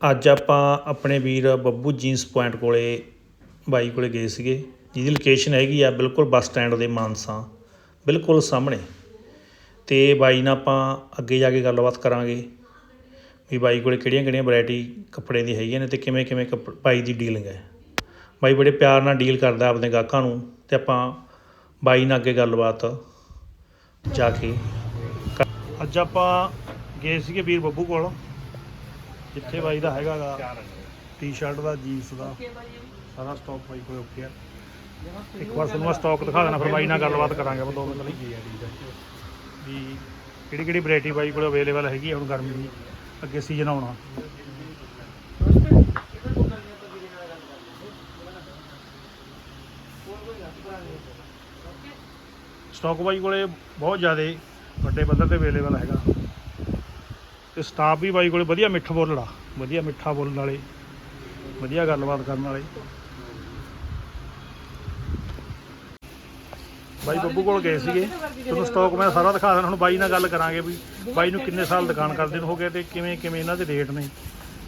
ਅੱਜ ਆਪਾਂ ਆਪਣੇ ਵੀਰ ਬੱਬੂ ਜੀਨਸ ਪੁਆਇੰਟ ਕੋਲੇ, ਬਾਈ ਕੋਲੇ ਗਏ ਸੀਗੇ। ਜਿਹਦੀ ਲੋਕੇਸ਼ਨ ਹੈਗੀ ਆ ਬਿਲਕੁਲ ਬੱਸ ਸਟੈਂਡ ਦੇ ਮਾਨਸਾ, ਬਿਲਕੁਲ ਸਾਹਮਣੇ। ਤੇ ਬਾਈ ਨਾਲ ਆਪਾਂ ਅੱਗੇ ਜਾ ਕੇ ਗੱਲਬਾਤ ਕਰਾਂਗੇ ਵੀ ਬਾਈ ਕੋਲੇ ਕਿਹੜੀਆਂ ਕਿਹੜੀਆਂ ਵੈਰਾਈਟੀ ਕੱਪੜੇ ਦੀ ਹੈਗੀਆਂ ਨੇ ਤੇ ਕਿਵੇਂ ਕਿਵੇਂ ਕੱਪ, ਬਾਈ ਦੀ ਡੀਲਿੰਗ ਹੈ। ਬਾਈ ਬੜੇ ਪਿਆਰ ਨਾਲ ਡੀਲ ਕਰਦਾ ਆਪਣੇ ਗਾਹਕਾਂ ਨੂੰ ਤੇ ਆਪਾਂ ਬਾਈ ਨਾਲ ਅੱਗੇ ਗੱਲਬਾਤ ਜਾ ਕੇ ਅੱਜ ਆਪਾਂ ਗਏ ਸੀਗੇ ਵੀਰ ਬੱਬੂ ਕੋਲ। ਜਿੱਥੇ ਬਾਈ ਦਾ ਹੈਗਾਗਾ ਟੀ-ਸ਼ਰਟ ਦਾ ਜੀਨਸ ਦਾ। ਸਾਰਾ ਸਟਾਕ ਬਾਈ ਕੋਲ ਓਕੇ ਆ। ਇੱਕ ਵਾਰ ਤੁਹਾਨੂੰ ਸਟਾਕ ਦਿਖਾ ਦੇਣਾ, ਫਿਰ ਬਾਈ ਨਾਲ ਗੱਲਬਾਤ ਕਰਾਂਗੇ ਆਪਾਂ ਦੋ ਮਿੰਟ ਲਈ। ਵੀ ਕਿਹੜੀ ਕਿਹੜੀ ਵੈਰਾਈਟੀ ਬਾਈ ਕੋਲ ਅਵੇਲੇਬਲ ਹੈਗੀ ਆ, ਹੁਣ ਗਰਮੀ ਦੀ, ਅੱਗੇ ਸੀਜ਼ਨ ਆਉਣਾ। ਸਟਾਕ ਬਾਈ ਕੋਲੇ ਬਹੁਤ ਜ਼ਿਆਦਾ ਵੱਡੇ ਪੱਧਰ ਤੇ ਅਵੇਲੇਬਲ ਹੈਗਾ। ਤੇ ਸਟਾਫ ਵੀ ਬਾਈ ਕੋਲੇ ਵਧੀਆ ਮਿੱਠ ਬੋਲੜਾ ਵਧੀਆ ਮਿੱਠਾ ਬੋਲਣ ਵਾਲੇ, ਵਧੀਆ ਗੱਲਬਾਤ ਕਰਨ ਵਾਲੇ। ਬਾਈ ਬੱਬੂ ਕੋਲ ਗਏ ਸੀਗੇ। ਤੁਹਾਨੂੰ ਸਟਾਕ ਮੈਂ ਸਾਰਾ ਦਿਖਾ ਦੇਣਾ ਹੁਣ ਬਾਈ ਨਾਲ ਗੱਲ ਕਰਾਂਗੇ ਵੀ ਬਾਈ ਨੂੰ ਕਿੰਨੇ ਸਾਲ ਦੁਕਾਨ ਕਰਦੇ ਨੂੰ, ਹੋ ਗਏ ਤੇ ਕਿਵੇਂ ਕਿਵੇਂ ਇਹਨਾਂ ਦੇ ਰੇਟ ਨੇ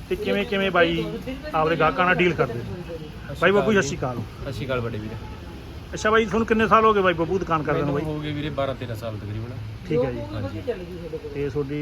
ਤੇ ਕਿਵੇਂ ਕਿਵੇਂ ਬਾਈ ਆਪਦੇ ਗਾਹਕਾਂ ਨਾਲ ਡੀਲ ਕਰਦੇ ਨੇ। ਬਾਈ ਬੱਬੂ ਸਤਿ ਸ਼੍ਰੀ ਅਕਾਲ। ਸਤਿ ਸ਼੍ਰੀ ਅਕਾਲ ਵੱਡੇ ਵੀਰ। ਅੱਛਾ ਬਾਈ ਤੁਹਾਨੂੰ ਕਿੰਨੇ ਸਾਲ ਹੋ ਗਏ ਬਾਈ ਬੱਬੂ ਦੁਕਾਨ ਕਰਦੇ ਨੂੰ ਮੈਨੂੰ ਬਾਈ ਹੋ ਗਏ ਵੀਰੇ 12 13 ਸਾਲ ਤਕਰੀਬਨ। ਠੀਕ ਹੈ ਜੀ। ਹਾਂਜੀ। ਤੇ ਤੁਹਾਡੀ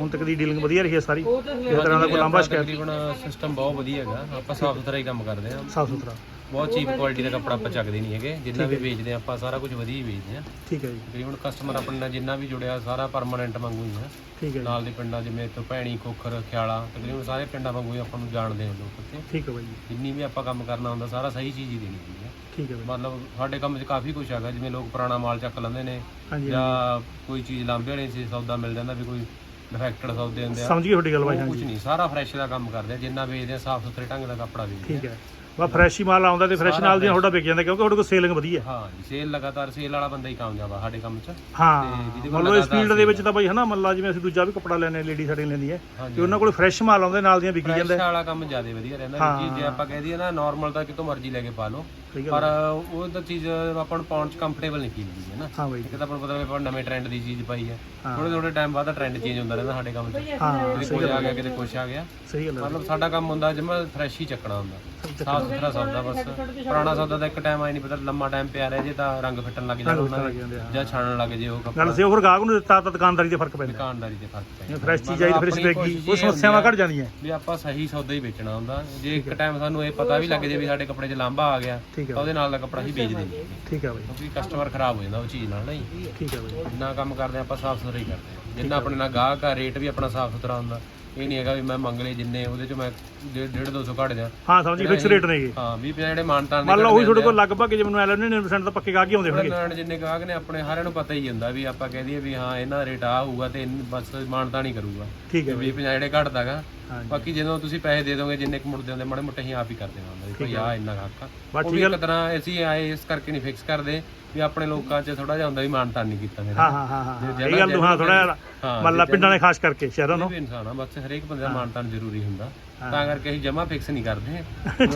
ਹੁਣ ਤੱਕ ਦੀ ਡੀਲਿੰਗ ਵਧੀਆ ਰਹੀ ਹੈ ਸਾਰੀ? ਕਿਸੇ ਤਰ੍ਹਾਂ ਦਾ ਕੋਈ ਲਾਂਭਾ ਸ਼ਿਕਾਇਤ? ਤਕਰੀਬਨ ਸਿਸਟਮ ਬਹੁਤ ਵਧੀਆ ਹੈਗਾ। ਆਪਾਂ ਸਾਫ਼ ਸੁਥਰਾ ਹੀ ਕੰਮ ਕਰਦੇ ਹਾਂ। ਸਾਫ਼ ਸੁਥਰਾ ਬਹੁਤ ਚੀਪ ਕੁਆਲਿਟੀ ਦਾ ਕੱਪੜਾ ਆਪਾਂ ਚੱਕਦੇ ਨਹੀਂ ਹੈਗੇ ਜਿੰਨਾ ਵੀ ਵੇਚਦੇ ਆਪਾਂ ਸਾਰਾ ਕੁਝ ਵਧੀਆ ਹੀ ਵੇਚਦੇ ਹਾਂ। ਠੀਕ ਹੈ ਜੀ। ਤਕਰੀਬਨ ਕਸਟਮਰ ਆਪਣੇ ਨਾਲ ਜਿੰਨਾ ਵੀ ਜੁੜਿਆ ਸਾਰਾ ਪਰਮਾਨੈਂਟ ਵਾਂਗੂ ਹੀ ਹੈ। ਠੀਕ ਹੈ ਜੀ। ਨਾਲ ਦੇ ਪਿੰਡਾਂ ਜਿਵੇਂ ਤੋਂ ਭੈਣੀ ਖੋਖਰ ਖਿਆਲਾ ਤਕਰੀਬਨ ਸਾਰੇ ਪਿੰਡਾਂ ਵਾਂਗੂ ਹੀ ਆਪਾਂ ਨੂੰ ਜਾਣਦੇ ਹਾਂ ਲੋਕ ਇੱਥੇ। ਠੀਕ ਹੈ ਬਾਈ ਜੀ। ਜਿੰਨੀ ਵੀ ਆਪਾਂ ਕੰਮ ਕਰਨਾ ਹੁੰਦਾ ਸਾਰਾ ਸਹੀ ਚੀਜ਼ ਹੀ ਦੇਣੀ ਹੁੰਦੀ ਹੈ। ਠੀਕ ਹੈ ਬਾਈ ਮਤਲਬ ਸਾਡੇ ਕੰਮ 'ਚ ਕਾਫੀ ਕੁਝ ਹੈਗਾ ਜਿਵੇਂ ਲੋਕ ਪੁਰਾਣਾ ਮਾਲ ਚੱਕ ਲੈਂਦੇ ਨੇ ਹਾਂਜੀ ਜਾਂ ਕੋਈ ਚੀਜ਼ ਲਾਂਭੇ ਵਾਲੀ ਸੀ ਸੌਦਾ ਮਿਲ ਜਾਂਦਾ ਵੀ ਕੋਈ ਡਿਫੈਕਟਡ ਸੌਦੇ ਹੁੰਦੇ ਆ। ਸਮਝ ਗਈ ਤੁਹਾਡੀ ਗੱਲ ਬਾਈ ਉਹ ਹਾਂਜੀ। ਕੁਝ ਨਹੀਂ ਸਾਰਾ ਫਰੈਸ਼ ਦਾ ਕੰਮ ਕਰਦੇ ਆ ਜਿੰਨਾ ਵੇਚਦੇ ਆ ਸਾਫ਼ ਸੁਥਰੇ ਢੰਗ ਦਾ ਕੱਪੜਾ ਵੇਚਦੇ ਠੀਕ ਹੈ। ਵਾ ਫਰੈਸ਼ ਹੀ ਮਾਲ ਆਉਂਦਾ ਤੇ ਫਰੈਸ਼ ਨਾਲ ਦੀ ਤੁਹਾਡਾ ਵਿਕ ਜਾਂਦਾ ਕਿਉਂਕਿ ਤੁਹਾਡੇ ਕੋਲ ਸੇਲਿੰਗ ਵਧੀਆ ਆ। ਹਾਂ ਜੀ ਸੇਲ ਲਗਾਤਾਰ ਸੇਲ ਵਾਲਾ ਬੰਦਾ ਹੀ ਕਾਮਯਾਬ ਆ ਸਾਡੇ ਕੰਮ 'ਚ। ਹਾਂ ਜਿਹਦੇ ਕੋਲ ਲਓ ਇਸ ਲਗਾਤਾਰ ਫੀਲਡ ਦੇ ਵਿੱਚ ਤਾਂ ਬਾਈ ਹਨਾ ਮੰਨ ਲਾ ਜਿਵੇਂ ਅਸੀਂ ਦੂਜਾ ਵੀ ਕੱਪੜਾ ਲੈਨੇ ਲੇਡੀ ਸਾਡੀ ਲੈਂਦੀ ਹੈ ਹਾਂਜੀ ਤੇ ਉਹਨਾਂ ਕੋਲ ਫਰੈਸ਼ ਮਾਲ ਆਉਂਦੇ ਨਾਲ ਦੀਆਂ ਵਿਕੀ ਫਰੈਸ਼ ਜਾਂਦਾ ਵਾਲਾ ਕੰਮ ਜ਼ਿਆਦਾ ਵਧੀਆ ਰਹਿੰਦਾ। ਹਾਂ। ਵੀ ਜੀ ਜੇ ਆਪਾਂ ਕਹਿ ਦਈਏ ਨਾ ਨਾਰਮਲ ਤਾਂ ਕਿਤੋਂ ਮਰਜ਼ੀ ਲੈ ਕੇ ਪਾ ਲਓ। ਪਰ ਉਹ ਤਾਂ ਚੀਜ਼ ਆਪਾਂ ਨੂੰ ਪਾਉਣ 'ਚ ਕੰਫਰਟੇਬਲ ਨਹੀਂ ਫੀਲ ਹੁੰਦੀ ਹੈ ਨਾ। ਹਾਂ ਬਾਈ। ਇੱਕ ਤਾਂ ਆਪਾਂ ਨੂੰ ਪਤਾ ਵੀ ਆਪਾਂ ਨਵੇਂ ਟ੍ਰੈਂਡ ਦੀ ਚੀਜ਼ ਪਾਈ ਹੈ। ਹਾਂ। ਥੋੜੇ ਥੋੜੇ ਟਾਈਮ ਬਾਅਦ ਟ੍ਰੈਂਡ ਚੇਂਜ ਹੁੰਦਾ ਰਹਿੰਦਾ ਸਾਡੇ ਕੰਮ 'ਚ। ਹਾਂ ਕਿਤੇ ਕੁਝ ਆ ਗਿਆ ਕਿਤੇ ਕੁਝ ਆ ਗਿਆ। ਸਹੀ ਗੱਲ ਹੈ। ਮਤਲਬ ਸਾਡਾ ਕੰਮ ਹੁੰਦਾ ਜਿਵੇਂ ਫਰੈਸ਼ ਹੀ ਚੱਕਣਾ ਹੁੰਦਾ। ਸਾਫ਼ ਸੁਥਰਾ ਸੌਦਾ ਬਸ। ਪੁਰਾਣਾ ਸੌਦਾ ਤਾਂ ਇੱਕ ਟਾਈਮ ਆਈ ਨਹੀਂ ਪਤਾ ਲੰਮਾ ਟਾਈਮ ਪਿਆ ਰਿਹਾ ਜੇ ਤਾਂ ਰੰਗ ਫਿੱਟਣ ਲੱਗ ਉਹਨਾਂ ਦੇ ਜਾਂਦੇ ਆ। ਜਾਂ ਛਾਣਨ ਲੱਗ ਜੇ ਉਹ ਕੱਪੜਾ। ਗੱਲ ਸੇ ਹੋਰ ਗਾਹਕ ਨੂੰ ਦਿੱਤਾ ਤਾਂ ਦੁਕਾਨਦਾਰੀ ਦੇ ਫ਼ਰਕ ਪੈਂਦਾ। ਦੁਕਾਨਦਾਰੀ ਤੇ ਫ਼ਰਕ ਪੈ ਫਰੈਸ਼ ਚੀਜ਼ ਆਈ ਤਾਂ ਫਿਰ ਉਹ ਸਮੱਸਿਆਵਾਂ ਘਟ ਜਾਂਦੀਆਂ। ਵੀ ਆਪਾਂ ਸਹੀ ਸੌਦਾ ਹੀ ਵੇਚਣਾ ਹੁੰਦਾ। ਜੇ ਇੱਕ ਟਾਈਮ ਸਾਨੂੰ ਇਹ ਪਤਾ ਵੀ ਲੱਗ ਜੇ ਵੀ ਸਾਡੇ ਕੱਪੜੇ 'ਚ ਲਾਂਭਾ ਆ ਗਿਆ ਠੀਕ ਤਾਂ ਹੈ ਉਹਦੇ ਨਾਲ ਦਾ ਕੱਪੜਾ ਹੀ ਵੇਚ ਦਿੰਦੇ ਠੀਕ ਹੈ ਬਾਈ। ਕਿਉਂਕਿ ਕਸਟਮਰ ਖਰਾਬ ਹੋ ਜਾਂਦਾ ਉਹ ਚੀਜ਼ ਨਾਲ ਨਹੀਂ? ਠੀਕ ਹੈ ਬਾਈ। ਜਿੰਨਾ ਕੰਮ ਕਰਦੇ ਆਪਾਂ ਸਾਫ਼ ਸੁਥਰਾ ਹੀ ਕਰਦੇ ਹਾਂ ਜਿੰਨਾ ਆਪਣੇ ਨਾਲ ਗਾਹਕ ਆ ਰੇਟ ਵੀ ਆਪਣਾ ਸਾਫ਼ ਸੁਥਰਾ ਹੁੰਦਾ। ਇਹ ਨਹੀਂ ਹੈਗਾ ਵੀ ਮੈਂ ਮੰਗ ਲਏ ਜਿੰਨੇ ਉਹਦੇ 'ਚ ਮੈਂ 1.5 200 ਘੱਟ ਜਾ। ਹਾਂ ਸਮਝ ਫਿਕਸ ਰੇਟ ਨੇਗੇ ਹਾਂ 20 50 ਜਿਹੜੇ ਮਾਨਤਾਨ ਮੰਨ ਲਓ ਉਹੀ ਤੁਹਾਡੇ ਕੋਲ ਲਗਭਗ ਜੇ ਮੈਨੂੰ ਐ ਲੈਣੇ 99% ਤਾਂ ਪੱਕੇ ਗਾਹਕ ਹੀ ਆਉਂਦੇ ਹੋਣਗੇ। ਜਿੰਨੇ ਗਾਹਕ ਨੇ ਆਪਣੇ ਸਾਰਿਆਂ ਨੂੰ ਪਤਾ ਹੀ ਹੁੰਦਾ ਵੀ ਆਪਾਂ ਕਹਿ ਦਈਏ ਵੀ ਹਾਂ ਇਹਨਾਂ ਦਾ ਰੇਟ ਆ ਹੋਊਗਾ ਤੇ ਬਸ ਮਾਨਤਾਨ ਹੀ ਕਰੂਗਾ। ਠੀਕ ਹੈ 20 50 ਜਿਹੜੇ ਘਟਦਾਗਾ ਬਾਕੀ ਜਦੋਂ ਤੁਸੀਂ ਪੈਸੇ ਦੇ ਦੋਗੇ ਜਿੰਨੇ ਕੁ ਮੁੜਦੇ ਹੁੰਦੇ ਮਾੜੇ ਮੋਟੇ ਹੀ ਆਪ ਹੀ ਕਰਦੇ ਹੁੰਦਾ ਵੀ ਭਾਈ ਆ ਇੰਨਾ ਖਾਕਾ ਬਸ ਉਹ ਵੀ ਇੱਕ ਤਰ੍ਹਾਂ ਅਸੀਂ ਆਏ ਇਸ ਕਰਕੇ ਨਹੀਂ ਫਿਕਸ ਕਰਦੇ ਵੀ ਆਪਣੇ ਲੋਕਾਂ 'ਚ ਥੋੜਾ ਜਿਹਾ ਹੁੰਦਾ ਵੀ ਮਾਨਤਾਨ ਨਹੀਂ ਕੀਤਾ ਮੇਰਾ। ਹਾਂ ਹਾਂ ਹਾਂ ਹਾਂ ਇਹ ਗੱਲ ਨੂੰ ਹਾਂ ਥੋੜਾ ਹਾਂ ਮੰਨ ਲਾ ਪਿੰਡਾਂ ਨੇ ਖਾਸ ਕਰਕੇ ਸ਼ਹਿਰਾਂ ਨੂੰ ਵੀ ਇਨਸਾਨ ਆ ਬਸ ਹਰੇਕ ਬੰਦੇ ਦਾ ਮਾਨਤਾਨ ਜ਼ਰੂਰੀ ਹੁੰਦਾ। ਤਾਂ ਕਰਕੇ ਅਸੀਂ ਜਮਾ ਫਿਕਸ ਨਹੀਂ ਕਰਦੇ।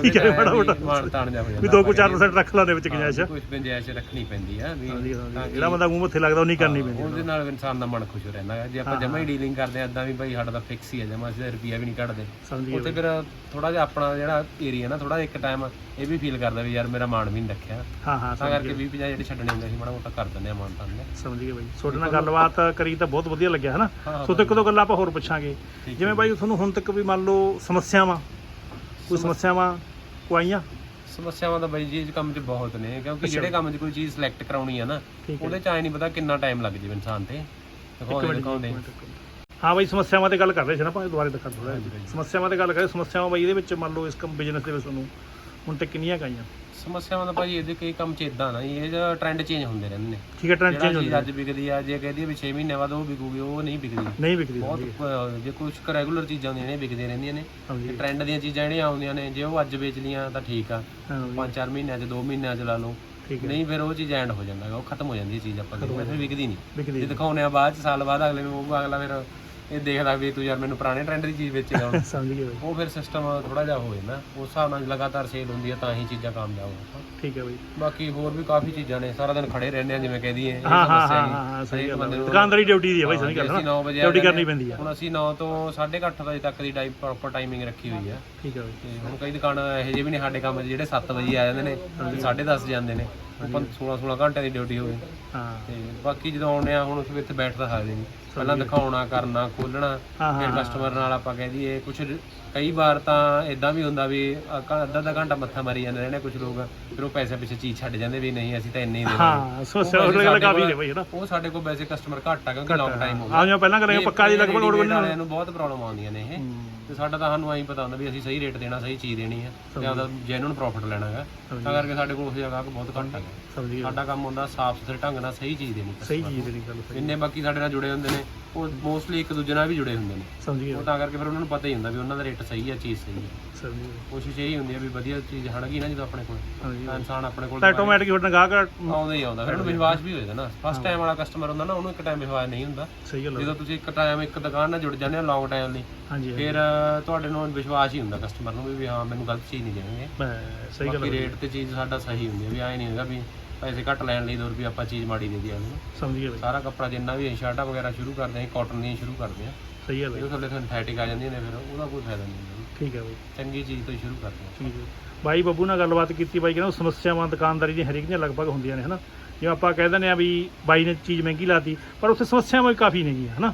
ਠੀਕ ਹੈ, ਬੜਾ ਵੱਡਾ ਮਾਨਤਾਨ ਜਾ ਹੋ ਜਾਂਦਾ। ਵੀ 2-4% ਰੱਖ ਲਾਂਦੇ ਵਿੱਚ ਗੁੰਜਾਇਸ਼ ਕੁਝ ਗੁੰਜਾਇਸ਼ ਰੱਖਣੀ ਪੈਂਦੀ ਆ ਵੀ ਜਿਹੜਾ ਬੰਦਾ ਮੂੰਹ ਮੱਥੇ ਲੱਗਦਾ ਉਹ ਨਹੀਂ ਕਰਨੀ ਪੈਂਦੀ ਉਹਦੇ ਨਾਲ ਇਨਸਾਨ ਦਾ ਮਨ ਖੁਸ਼ ਰਹਿੰਦਾ ਹੈ ਜੇ ਆਪਾਂ ਜਮਾ ਹੀ ਡੀਲਿੰਗ ਕਰਦੇ ਆ ਇਦਾਂ ਵੀ ਭਾਈ ਸਾਡਾ ਤਾਂ ਫਿਕਸ ਹੀ ਹੈ ਜਮਾ ਅਸੀਂ ਰੁਪਿਆ ਵੀ ਨਹੀਂ ਕੱਢਦੇ। ਸਮਝ ਉੱਥੇ ਫਿਰ ਥੋੜਾ ਜਿਹਾ ਆਪਣਾ ਜਿਹੜਾ ਏਰੀਆ ਨਾ ਥੋੜਾ ਇੱਕ ਟਾਈਮ ਇਹ ਵੀ ਫੀਲ ਕਰਦਾ ਵੀ ਯਾਰ ਮੇਰਾ ਮਾਣ ਵੀ ਨਹੀਂ ਰੱਖਿਆ। ਹਾਂ ਹਾਂ ਤਾਂ ਕਰਕੇ 20 50 ਜਿਹੜੇ ਛੱਡਣੇ ਹੁੰਦੇ ਸੀ ਮਾੜਾ ਮੋਟਾ ਕਰ ਦਿੰਦੇ ਆ ਮਾਣ ਤਾਂ ਸਮਝ ਗਏ ਬਾਈ। ਤੁਹਾਡੇ ਨਾਲ ਗੱਲਬਾਤ ਕਰੀ ਤਾਂ ਬਹੁਤ ਵਧੀਆ ਲੱਗਿਆ ਹਨਾ? ਸੋ ਤੇ ਇੱਕ ਦੋ ਗੱਲਾਂ ਆਪਾਂ ਹੋਰ ਪੁੱਛਾਂਗੇ? ਜਿਵੇਂ ਬਾਈ ਤੁਹਾਨੂੰ ਹੁਣ ਤੱਕ ਵੀ ਮੰਨ ਲਓ ਸਮੱਸਿਆਵਾਂ ਕੋਈ ਸਮੱਸਿਆਵਾਂ ਕੋਈ ਆਈਆਂ? ਸਮੱਸਿਆਵਾਂ ਤਾਂ ਬਾਈ ਜੀ ਇਸ ਕੰਮ 'ਚ ਬਹੁਤ ਨੇ ਕਿਉਂਕਿ ਜਿਹੜੇ ਕੰਮ 'ਚ ਕੋਈ ਚੀਜ਼ ਸਿਲੈਕਟ ਕਰਾਉਣੀ ਆ ਨਾ ਉਹਦੇ 'ਚ ਆਏ ਨਹੀਂ ਪਤਾ ਕਿੰਨਾ ਟਾਈਮ ਲੱਗ ਜਾਵੇ ਇਨਸਾਨ ਤੇ। ਦਿਖਾਉਂਦੇ ਦਿਖਾਉਂਦੇ। ਹਾਂ ਬਾਈ ਸਮੱਸਿਆਵਾਂ ਤੇ ਗੱਲ ਕਰ ਰਹੇ ਸੀ ਨਾ ਭਾਵੇਂ ਦੁਬਾਰੇ ਦਿਖਾ ਥੋੜਾ ਸਮੱਸਿਆਵਾਂ ਤੇ ਗੱਲ ਕਰੇ ਸਮੱਸਿਆਵਾਂ ਬਾਈ ਇਹਦੇ ਵਿੱਚ ਮੰਨ ਲਓ ਇਸ ਕੰਮ ਬਿਜ਼ਨਸ ਦੇ ਵਿੱਚ ਤੁਹਾਨੂੰ ਹੁਣ ਤੱਕ ਕਿੰਨੀਆਂ ਕੁ ਆਈਆਂ ਸਮੱਸਿਆਵਾਂ ਤਾਂ ਭਾਈ ਇਹਦੇ ਕਈ ਕੰਮ 'ਚ ਇਦਾਂ ਨਾ ਇਹ ਜਿਹੜਾ ਟ੍ਰੈਂਡ ਚੇਂਜ ਹੁੰਦੇ ਰਹਿੰਦੇ ਨੇ। ਠੀਕ ਹੈ ਟ੍ਰੈਂਡ ਜਿਹੜਾ ਚੇਂਜ ਚੀਜ਼ ਅੱਜ ਵਿਕਦੀ ਆ ਜੇ ਕਹਦੀ ਵੀ 6 ਮਹੀਨੇ ਬਾਅਦ ਉਹ ਵਿਕੂਗੀ ਉਹ ਨਹੀਂ ਵਿਕਦੀ। ਨਹੀਂ ਵਿਕਦੀ ਬਹੁਤ ਅਹ, ਜੇ ਕੁਝ ਰੈਗੂਲਰ ਚੀਜ਼ਾਂ ਹੁੰਦੀਆਂ ਨੇ ਵਿਕਦੀਆਂ ਰਹਿੰਦੀਆਂ ਨੇ। ਸਮਝੀ ਟ੍ਰੈਂਡ ਦੀਆਂ ਚੀਜ਼ਾਂ ਜਿਹੜੀਆਂ ਆਉਂਦੀਆਂ ਨੇ ਜੇ ਉਹ ਅੱਜ ਵੇਚ ਲੀਆਂ ਤਾਂ ਠੀਕ ਆ। ਹਾਂ 5-4 ਮਹੀਨਿਆਂ 'ਚ 2 ਮਹੀਨਿਆਂ 'ਚ ਲਾ ਲਓ। ਠੀਕ ਹੈ। ਨਹੀਂ ਫਿਰ ਉਹ ਚੀਜ਼ ਐਂਡ ਹੋ ਜਾਂਦਾ ਗਾ, ਉਹ ਖਤਮ ਹੋ ਜਾਂਦੀ ਹੈ ਚੀਜ਼ ਆਪਾਂ ਦੀ ਫਿਰ ਵਿਕਦੀ ਨਹੀਂ। ਵਿਕਦੀ ਜੇ ਦਿਖਾਉਨੇ ਆ ਬਾਅਦ 'ਚ ਸਾਲ ਬਾਅਦ ਅਗਲੇ ਨੂੰ ਉਹ ਅਗਲਾ ਫਿਰ ਇਹ ਦੇਖਦਾ ਵੀ ਤੂੰ ਯਾਰ ਮੈਨੂੰ ਪੁਰਾਣੇ ਟ੍ਰੈਂਡ ਦੀ ਚੀਜ਼ ਵੇਚੇਗਾ ਹੁਣ। ਸਮਝ ਗਏ ਬਾਈ। ਉਹ ਫਿਰ ਸਿਸਟਮ ਥੋੜਾ ਜਿਹਾ ਹੋ ਜਾਂਦਾ। ਉਸ ਹਿਸਾਬ ਨਾਲ ਲਗਾਤਾਰ ਸੇਲ ਹੁੰਦੀ ਹੈ ਤਾਂ ਹੀ ਚੀਜ਼ਾਂ ਕਾਮਯਾਬ ਹੋ ਠੀਕ ਹੈ ਬਾਈ। ਬਾਕੀ ਹੋਰ ਵੀ ਕਾਫੀ ਚੀਜ਼ਾਂ ਨੇ। ਸਾਰਾ ਦਿਨ ਖੜੇ ਰਹਿੰਦੇ ਆ ਜਿਵੇਂ ਕਹਿ ਦਈਏ। ਇਹ ਹਾਂ ਹਾਂ ਸਮੱਸਿਆ ਹਾਂ ਸਹੀ ਗੱਲ ਹੈ ਨੂੰ- ਦੁਕਾਨਦਾਰੀ ਡਿਊਟੀ ਦੀ ਹੈ ਬਾਈ ਸਹੀ ਗੱਲ ਅਸੀਂ ਨਾ। 9 ਵਜੇ ਡਿਊਟੀ ਆ। ਕਰਨੀ ਪੈਂਦੀ ਆ। ਹੁਣ ਅਸੀਂ 9 ਤੋਂ 8:30 ਵਜੇ ਤੱਕ ਦੀ ਟਾਈਮ ਪ੍ਰੋਪਰ ਟਾਈਮਿੰਗ ਰੱਖੀ ਹੋਈ ਹੈ ਠੀਕ ਹੈ ਬਾਈ। ਤੇ ਹੁਣ ਕਈ ਦੁਕਾਨ ਇਹੋ ਜਿਹੇ ਵੀ ਨੇ ਸਾਡੇ ਕੰਮ 'ਚ ਜਿਹੜੇ 7 ਵਜੇ ਆ ਜਾਂਦੇ ਨੇ ਤੇ 10:30 ਜਾਂਦੇ ਨੇ। ਉਹ 16 16 ਘੰਟੇ ਦੀ ਡਿਊਟੀ ਹੋਵੇ ਹਾਂ। ਤੇ ਬਾਕੀ ਜਦੋਂ ਆਉਂਦੇ ਆ ਹੁਣ ਅਸੀਂ ਇੱਥੇ ਬੈਠ ਤਾਂ ਸਕਦੇ ਨਹੀਂ। ਪਹਿਲਾਂ ਦਿਖਾਉਣਾ ਕਰਨਾ ਖੋਲਣਾ ਹਾਂ, ਫਿਰ ਕਸਟਮਰ ਨਾਲ ਆਪਾਂ ਕਹਿ ਦਈਏ ਕੁਝ ਕਈ ਵਾਰ ਤਾਂ ਇਦਾਂ ਵੀ ਹੁੰਦਾ ਵੀ ਅੱਧਾ ਅੱਧਾ ਘੰਟਾ ਮੱਥਾ ਮਾਰੀ ਜਾਂਦੇ ਰਹਿੰਦੇ ਕੁਝ ਲੋਕ ਫਿਰ ਉਹ ਪੈਸੇ ਪਿੱਛੇ ਚੀਜ਼ ਛੱਡ ਜਾਂਦੇ ਵੀ ਨਹੀਂ ਅਸੀਂ ਤਾਂ ਇੰਨੇ ਹੀ ਦੇਣਾ। ਹਾਂ ਸਮੱਸਿਆ ਉਹ ਗੱਲ ਕਾਫੀ ਨੇ ਬਾਈ ਹੈ ਨਾ? ਉਹ ਸਾਡੇ ਕੋਲ ਵੈਸੇ ਕਸਟਮਰ ਘੱਟ ਆ ਕਿਉਂਕਿ ਲੌਂਗ ਟਾਈਮ ਹੋ ਗਿਆ ਆ ਜਿਵੇਂ ਪਹਿਲਾਂ ਕਰਾਂਗੇ ਪੱਕਾ ਦੀ ਲਗਭਗ ਲੋੜ readymade ਵਾਲਿਆਂ ਨੂੰ ਬਹੁਤ ਪ੍ਰੋਬਲਮ ਆਉਂਦੀਆਂ ਨੇ ਇਹ। ਤੇ ਸਾਡਾ ਤਾਂ ਸਾਨੂੰ ਐਂ ਪਤਾ ਹੁੰਦਾ ਵੀ ਅਸੀਂ ਸਹੀ ਰੇਟ ਦੇਣਾ ਸਹੀ ਚੀਜ਼ ਦੇਣੀ ਹੈ ਤੇ ਆਪਦਾ ਜੈਨੂਨ ਪ੍ਰੋਫਿਟ ਲੈਣਾ ਹੈਗਾ ਤਾਂ ਕਰਕੇ ਸਾਡੇ ਕੋਲ ਉਹ ਜਿਹਾ ਗਾਹਕ ਬਹੁਤ ਘੱਟ ਗਏ ਸਾਡਾ ਕੰਮ ਹੁੰਦਾ ਸਾਫ਼ ਸੁਥਰੇ ਢੰਗ ਨਾਲ ਸਹੀ ਚੀਜ਼ ਦੇਣੀ ਸਹੀ ਚੀਜ਼ ਦੀ ਗੱਲ ਸਹੀ। ਜਿੰਨੇ ਬਾਕੀ ਸਾਡੇ ਨਾਲ ਜੁੜੇ ਹੁੰਦੇ ਨੇ ਉਹ ਮੋਸਟਲੀ ਇੱਕ ਦੂਜੇ ਨਾਲ ਵੀ ਜੁੜੇ ਹੁੰਦੇ ਨੇ। ਸਮਝ ਗਏ ਉਹ ਤਾਂ ਕਰਕੇ ਫਿਰ ਉਹਨਾਂ ਨੂੰ ਪਤਾ ਹੀ ਹੁੰਦਾ ਵੀ ਉਹਨਾਂ ਦਾ ਰੇਟ ਸਹੀ ਹੈ ਚੀਜ਼ ਸਹੀ ਹੈ। ਸਮਝ ਕੋਸ਼ਿਸ਼ ਇਹੀ ਹੁੰਦੀ ਹੈ ਵੀ ਵਧੀਆ ਚੀਜ਼ ਹੜਗੀ ਨਾ ਜਦੋਂ ਆਪਣੇ ਕੋਲ। ਹਾਂਜੀ ਤਾਂ ਇਨਸਾਨ ਆਪਣੇ ਕੋਲ ਆਟੋਮੈਟਿਕ ਤੁਹਾਡਾ ਗਾਹਕ ਆਉਂਦਾ ਹੀ ਆਉਂਦਾ। ਫਿਰ ਉਹਨੂੰ ਵਿਸ਼ਵਾਸ ਵੀ ਹੋ ਜਾਂਦਾ ਨਾ। ਫਸਟ ਟਾਈਮ ਵਾਲਾ ਕਸਟਮਰ ਹੁੰਦਾ ਨਾ ਉਹਨੂੰ ਇੱਕ ਟਾਈਮ ਵਿਸ਼ਵਾਸ ਨਹੀਂ ਹੁੰਦਾ। ਸਹੀ ਗੱਲ ਹੈ ਜਦੋਂ ਤੁਸੀਂ ਇੱਕ ਟਾਈਮ ਇੱਕ ਦੁਕਾਨ ਨਾਲ ਜੁੜ ਜਾਂਦੇ ਹੋ ਲੌਂਗ ਟਾਈਮ ਲਈ ਹਾਂਜੀ ਫਿਰ ਅਹ, ਤੁਹਾਡੇ ਨੂੰ ਵਿਸ਼ਵਾਸ ਹੀ ਹੁੰਦਾ ਕਸਟਮਰ ਨੂੰ ਵੀ ਵੀ ਹਾਂ ਮੈਨੂੰ ਗਲਤ ਚੀਜ਼ ਨਹੀਂ ਦੇਣਗੇ ਮੈਂ ਸਹੀ ਗੱਲ ਬਾਕੀ ਰੇਟ ਤੇ ਚੀਜ਼ ਸਾਡਾ ਸਹੀ ਹੁੰਦੀ ਹੈ। ਵੀ ਐ ਨਹੀਂ ਹੈਗਾ ਵੀ ਪੈਸੇ ਘੱਟ ਲੈਣ ਲਈ 2 ਰੁਪਏ ਆਪਾਂ ਚੀਜ਼ ਮਾੜੀ ਦੇ ਦਿਆਂਗੇ ਸਮਝ ਗਏ ਬਾਈ। ਸਾਰਾ ਕੱਪੜਾ ਜਿੰਨਾ ਵੀ ਸ਼ਰਟਾਂ ਵਗੈਰਾ ਸ਼ੁਰੂ ਕਰਦੇ ਹਾਂ ਕਾਟਨ ਦੀਆਂ ਸ਼ੁਰੂ ਕਰਦੇ ਹਾਂ ਸਹੀ ਹੈ ਜਦੋਂ ਥੱਲੇ ਸਿੰਥੈਟਿਕ ਆ ਜਾਂਦੀਆਂ ਨੇ ਫਿਰ ਉਹਦਾ ਕੋਈ ਫਾਇਦਾ ਨਹੀਂ ਹੁੰਦਾ। ਠੀਕ ਹੈ ਬਾਈ। ਚੰਗੀ ਚੀਜ਼ ਤੋਂ ਸ਼ੁਰੂ ਕਰਦੇ ਹਾਂ ਠੀਕ ਹੈ ਬਾਈ। ਬੱਬੂ ਨਾਲ ਗੱਲਬਾਤ ਕੀਤੀ ਬਾਈ ਕਹਿੰਦਾ ਸਮੱਸਿਆਵਾਂ ਦੁਕਾਨਦਾਰੀ ਦੀਆਂ ਹਰੇਕ ਦੀਆਂ ਲਗਭਗ ਹੁੰਦੀਆਂ ਨੇ ਹਨਾ? ਜਿਵੇਂ ਆਪਾਂ ਕਹਿ ਦਿੰਦੇ ਆ ਵੀ ਬਾਈ ਨੇ ਚੀਜ਼ ਮਹਿੰਗੀ ਲਾਤੀ ਪਰ ਉੱਥੇ ਸਮੱਸਿਆਵਾਂ ਵੀ ਕਾਫੀ ਨੇਗੀਆਂ ਹਨਾ?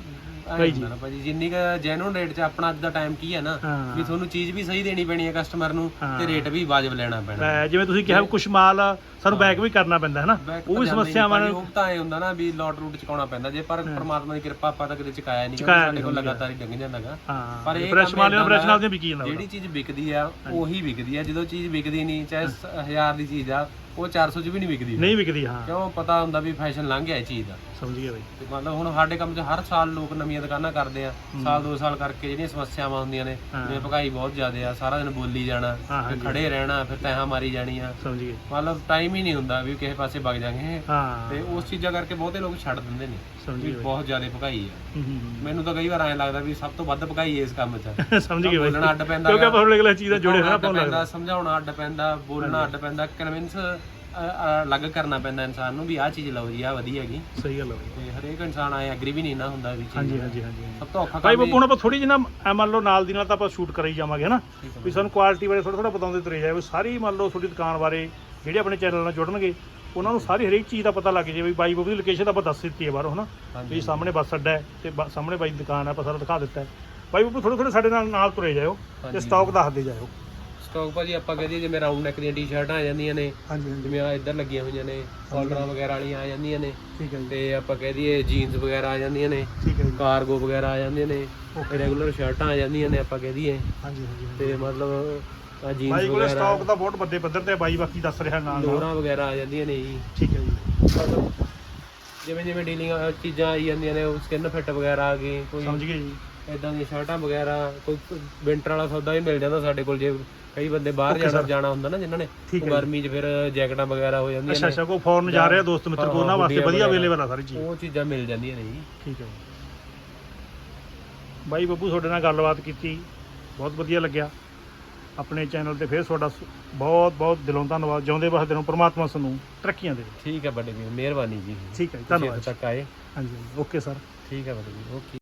ਭਾਈ ਜੀ। ਭਾਜੀ। ਜਿੰਨੀ ਕ ਜੈਨੂਨ ਰੇਟ 'ਚ ਆਪਣਾ ਅੱਜ ਦਾ ਟਾਈਮ ਕੀ ਹੈ ਨਾ ਹਾਂ। ਵੀ ਤੁਹਾਨੂੰ ਚੀਜ਼ ਵੀ ਸਹੀ ਦੇਣੀ ਪੈਣੀ ਹੈ ਕਸਟਮਰ ਨੂੰ ਤੇ ਰੇਟ ਵੀ ਵਾਜਬ ਲੈਣਾ ਪੈਣਾ। ਲੈ, ਜਿਵੇਂ ਤੁਸੀਂ ਕਿਹਾ ਕੁਝ ਮਾਲ ਸਾਨੂੰ ਬੈਕ ਵੀ ਕਰਨਾ ਪੈਂਦਾ ਹੈ ਨਾ। Back ਉਹ ਤਾਂ ਵੀ ਜਾਂਦਾ ਹੀ ਸਮੱਸਿਆਵਾਂ ਨਹੀਂ, ਨੇ ਉਹ ਤਾਂ ਇਹ ਹੁੰਦਾ ਨਾ ਵੀ ਲੋਟ ਰੂਟ ਚਕਾਉਣਾ ਪੈਂਦਾ। ਜੇ ਪਰ ਪ੍ਰਮਾਤਮਾ ਦੀ ਕਿਰਪਾ ਆਪਾਂ ਤਾਂ ਕਦੇ ਚਕਾਇਆ ਨਹੀਂ ਚੁਕਾਇਆ ਸਾਡੇ ਕੋਲ ਲਗਾਤਾਰ ਹੀ ਡੰਗ ਜਾਂਦਾਗਾ ਹਾਂ ਪਰ ਇਹ ਫਰੈਸ਼ ਕੰਮ ਮਾਲ ਨਾਲ ਏਦਾਂ ਫਰੈਸ਼ ਦਾ ਨਾਲ ਦੀਆਂ ਵਿਕੀ ਜਾਂਦਾ ਜਿਹੜੀ ਚੀਜ਼ ਵਿਕਦੀ ਆ ਉਹੀ ਵਿਕਦੀ ਆ। ਜਦੋਂ ਚੀਜ਼ ਵਿਕਦੀ ਨਹੀਂ ਚਾਹੇ 1000 ਦੀ ਚੀਜ਼ ਆ ਉਹ 400 ਚ ਵੀ ਨਹੀਂ ਵਿਕਦੀ। ਨਹੀਂ ਵਿਕਦੀ ਹਾਂ। ਕਿਉਂ? ਪਤਾ ਹੁੰਦਾ ਵੀ ਫੈਸ਼ਨ ਲੰਘ ਗਿਆ ਇਹ ਚੀਜ਼ ਦਾ। ਸਮਝ ਗਿਆ ਬਾਈ। ਤੇ ਮਤਲਬ ਹੁਣ ਸਾਡੇ ਕੰਮ 'ਚ ਹਰ ਸਾਲ ਲੋਕ ਨਵੀਆਂ ਦੁਕਾਨਾਂ ਕਰਦੇ ਆ। ਸਾਲ ਦੋ ਸਾਲ ਕਰਕੇ ਜਿਹੜੀਆਂ ਸਮੱਸਿਆਵਾਂ ਹੁੰਦੀਆਂ ਨੇ ਜਿਵੇਂ ਭਗਾਈ ਬਹੁਤ ਜ਼ਿਆਦਾ ਆ ਸਾਰਾ ਦਿਨ ਬੋਲੀ ਜਾਣਾ ਫਿਰ ਖੜੇ ਰਹਿਣਾ ਫਿਰ ਤੈਹਾਂ ਮਾਰੀ ਜਾਣੀ ਆ ਸਮਝ ਗਏ ਮਤਲਬ ਟਾਈਮ ਹੀ ਨਹੀਂ ਹੁੰਦਾ ਵੀ ਕਿਸੇ ਪਾਸੇ ਵਗ ਜਾਗੇ। ਤੇ ਉਸ ਚੀਜ਼ਾਂ ਕਰਕੇ ਬਹੁਤੇ ਲੋਕ ਛੱਡ ਦਿੰਦੇ ਨੇ ਸਮਝ ਗਏ ਬਹੁਤ ਜ਼ਿਆਦਾ ਭਗਾਈ ਆ। ਮੈਨੂੰ ਤਾਂ ਕਈ ਵਾਰ ਐਂ ਲੱਗਦਾ ਵੀ ਸਭ ਤੋਂ ਵੱਧ ਭਗਾਈ ਇਸ ਕੰਮ 'ਚ। ਸਮਝ ਗਏ ਬੋਲਣਾ ਅੱਡ ਪੈਂਦਾ ਕਿਉਂਕਿ ਆਪਾਂ ਅਗਲੇ ਚੀਜ਼ ਨਾਲ ਜੁੜੇ ਹੋਣਾ ਪੈਂਦਾ ਸਮਝਾਉਣਾ ਅੱਡ ਪੈਂਦਾ ਬੋਲਣਾ ਅੱਡ ਪੈਂਦਾ ਕਨਵਿੰਸ ਅਲੱਗ ਕਰਨਾ ਪੈਂਦਾ ਇਨਸਾਨ ਨੂੰ ਵੀ ਆਹ ਚੀਜ਼ ਲਓ ਜੀ ਆਹ ਵਧੀਆ ਹੈਗੀ ਸਹੀ ਗੱਲ ਹੈ ਤੇ ਹਰੇਕ ਇਨਸਾਨ ਆਏ ਐਗਰੀ ਵੀ ਨਹੀਂ ਨਾ ਹੁੰਦਾ ਵੀ ਚੀਜ਼ ਹਾਂਜੀ ਹਾਂਜੀ ਹਾਂਜੀ ਸਭ ਤੋਂ ਔਖਾ ਭਾਈ ਕੰਮ ਬੱਬੂ ਹੁਣ ਆਪਾਂ ਥੋੜੀ ਜਿਹੀ ਨਾ ਐ ਮੰਨ ਲਓ ਨਾਲ ਦੀ ਨਾਲ ਤਾਂ ਆਪਾਂ ਸ਼ੂਟ ਕਰਾਈ ਜਾਵਾਂਗੇ ਹਨਾ? ਵੀ ਸਾਨੂੰ ਕੁਆਲਿਟੀ ਬਾਰੇ ਥੋੜਾ ਥੋੜਾ ਬਤਾਉਂਦੇ ਤੁਰੇ ਜਾਏ ਵੀ ਸਾਰੀ ਮੰਨ ਲਓ ਤੁਹਾਡੀ ਦੁਕਾਨ ਬਾਰੇ ਜਿਹੜੇ ਆਪਣੇ ਚੈਨਲ ਨਾਲ ਜੁੜਨਗੇ ਉਹਨਾਂ ਨੂੰ ਸਾਰੀ ਹਰੇਕ ਚੀਜ਼ ਦਾ ਪਤਾ ਲੱਗ ਜੇ ਵੀ ਬਾਈ ਬੱਬੂ ਦੀ ਲੋਕੇਸ਼ਨ ਤਾਂ ਆਪਾਂ ਦੱਸ ਦਿੱਤੀ ਹੈ ਬਾਹਰੋਂ ਹਨਾ? ਵੀ ਸਾਹਮਣੇ ਬੱਸ ਅੱਡਾ ਹੈ ਤੇ ਬ- ਸਾਹਮਣੇ ਬਾਈ ਦੀ ਦੁਕਾਨ ਹੈ ਆਪਾਂ ਸਾਰਾ ਦਿਖਾ ਦਿੱਤਾ ਹੈ। ਬਾਈ ਬੱਬੂ ਥੋੜੇ ਥੋੜੇ ਸਾਡੇ ਨਾਲ ਨਾਲ ਤੁਰੇ ਜਾਇਓ ਤੇ ਸਟਾਕ ਦੱਸਦੇ ਜਾਇਓ। ਸਟਾਕ ਭਾਜੀ ਆਪਾਂ ਕਹਦੇ ਜਿਵੇਂ ਰਾਉਂਡ ਨੈਕ ਦੀਆਂ ਟੀ-ਸ਼ਰਟਾਂ ਆ ਜਾਂਦੀਆਂ ਨੇ ਹਾਂਜੀ ਹਾਂਜੀ। ਜਿਵੇਂ ਆ ਇੱਧਰ ਲੱਗੀਆਂ ਹੋਈਆਂ ਨੇ ਕਾਲਰਾਂ ਵਗੈਰਾ ਵਾਲੀਆਂ ਆ ਜਾਂਦੀਆਂ ਨੇ। ਠੀਕ ਹੈ ਜੀ। ਤੇ ਆਪਾਂ ਕਹਿ ਦਈਏ ਜੀਨਸ ਵਗੈਰਾ ਆ ਜਾਂਦੀਆਂ ਨੇ ਠੀਕ ਹੈ ਜੀ। ਕਾਰਗੋ ਵਗੈਰਾ ਆ ਜਾਂਦੀਆਂ ਨੇ ਰੈਗੂਲਰ ਸ਼ਰਟਾਂ ਆ ਜਾਂਦੀਆਂ ਨੇ ਆਪਾਂ ਕਹਿ ਦਈਏ। ਹਾਂਜੀ ਹਾਂਜੀ ਹਾਂਜੀ। ਤੇ ਮਤਲਬ ਆ ਜੀਨਸ ਬਾਈ ਕੋਲੇ ਸਟਾਕ ਦਾ ਬਹੁਤ ਵੱਡੇ ਪੱਧਰ ਤੇ ਬਾਈ ਬਾਕੀ ਦੱਸ ਰਿਹਾ ਨਾਲ ਲੋਰਾਂ ਵਗੈਰਾ ਆ ਜਾਂਦੀਆਂ ਨੇ ਜੀ। ਠੀਕ ਹੈ ਜੀ। ਮਤਲਬ ਜਿਵੇਂ ਜਿਵੇਂ ਡੀਲਿੰਗ ਚੀਜ਼ਾਂ ਆਈ ਜਾਂਦੀਆਂ ਨੇ ਉਹ ਸਕਿਨ ਫਿੱਟ ਵਗੈਰਾ ਆ ਗਏ ਕੋਈ ਸਮਝ ਗਏ ਜੀ। ਇਦਾਂ ਦੀਆਂ ਸ਼ਰਟਾਂ ਵਗੈਰਾ ਕੋਈ ਵਿੰਟਰ ਵਾਲਾ ਸੌਦਾ ਵੀ ਮਿਲ ਜਾਂਦਾ ਸਾਡੇ ਕੋਲ ਜੇ ਕਈ ਬੰਦੇ ਬਾਹਰ ਜਾਣਾ ਜਾਣਾ ਹੁੰਦਾ ਨਾ ਜਿਨ੍ਹਾਂ ਨੇ ਗਰਮੀ 'ਚ ਫਿਰ ਜੈਕਟਾਂ ਵਗੈਰਾ ਹੋ ਜਾਂਦੀਆਂ ਅੱਛਾ ਨੇ। ਅੱਛਾ ਕੋ ਫੋਰਨ ਜਾ ਰਿਹਾ ਦੋਸਤ ਮਿੱਤਰ ਕੋ ਉਹਨਾਂ ਵਾਸਤੇ ਵਧੀਆ ਅਵੇਲੇਬਲ ਆ ਸਾਰੀ ਚੀਜ਼? ਉਹ ਚੀਜ਼ਾਂ ਮਿਲ ਜਾਂਦੀਆਂ ਨੇ ਜੀ। ਠੀਕ ਹੈ। ਬਾਈ ਬੱਬੂ ਤੁਹਾਡੇ ਨਾਲ ਗੱਲਬਾਤ ਕੀਤੀ ਬਹੁਤ ਵਧੀਆ ਲੱਗਿਆ। ਆਪਣੇ ਚੈਨਲ ਤੇ ਫਿਰ ਤੁਹਾਡਾ ਬਹੁਤ ਬਹੁਤ ਦਿਲੋਂ ਧੰਨਵਾਦ ਜਿਉਂਦੇ ਵਸਦੇ ਨੂੰ ਪ੍ਰਮਾਤਮਾ ਤੁਹਾਨੂੰ ਤਰੱਕੀਆਂ ਦੇਵੇ। ਠੀਕ ਹੈ ਵੱਡੇ ਵੀਰ ਮਿਹਰਬਾਨੀ ਜੀ। ਠੀਕ ਹੈ ਧੰਨਵਾਦ ਤੱਕ ਆਏ। ਹਾਂਜੀ ਓਕੇ ਸਰ ਠੀਕ ਹੈ ਵੱਡੇ ਵੀਰ ਓਕੇ।